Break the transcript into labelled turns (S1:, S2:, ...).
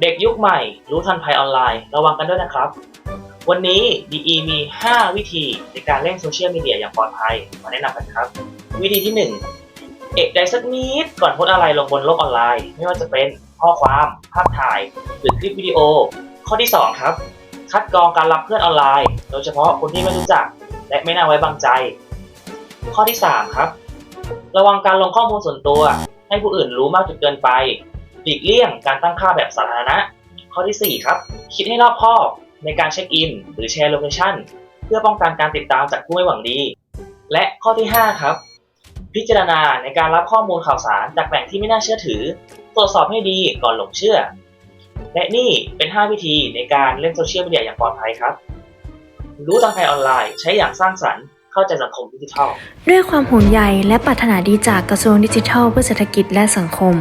S1: เด็กยุคใหม่รู้ทันภัยออนไลน์ระวังกันด้วยนะครับ วันนี้ DE มี 5 วิธีในการเล่นโซเชียลมีเดียอย่างปลอดภัยมาแนะนำกันครับ วิธีที่ 1 เอกใจสักนิดก่อนโพสอะไรลงบนโลกออนไลน์ ไม่ว่าจะเป็นข้อความ ภาพถ่าย หรือคลิปวิดีโอ ข้อที่ 2 ครับ คัดกรองการรับเพื่อนออนไลน์ โดยเฉพาะคนที่ไม่รู้จัก และไม่น่าไว้วางใจ ข้อที่ 3 ครับ ระวังการลงข้อมูลส่วนตัว ให้ผู้อื่นรู้มากจนเกินไป หลีกเลี่ยงการตั้งค่าแบบสาธารณะ ข้อทีสี่ 4 ครับ คิดให้รอบคอบในการเช็คอิน หรือแชร์โลเคชันเพื่อป้องกันการติดตามจากผู้ไม่หวังดี และข้อที่ 5 ครับ พิจารณาในการรับข้อมูลข่าวสารจากแหล่งที่ไม่น่าเชื่อถือ ตรวจสอบให้ดีก่อนหลงเชื่อ และนี่เป็น 5 วิธีในการเล่นโซเชียลมีเดียอย่างปลอดภัยครับ รู้ทางภัยออนไลน์ใช้อย่างสร้างสรรค์เข้าใจสังคมดิจิทัล
S2: ด้วยความห่วงใยและปรารถนาดีจากกระทรวงดิจิทัล เพื่อเศรษฐกิจและสังคม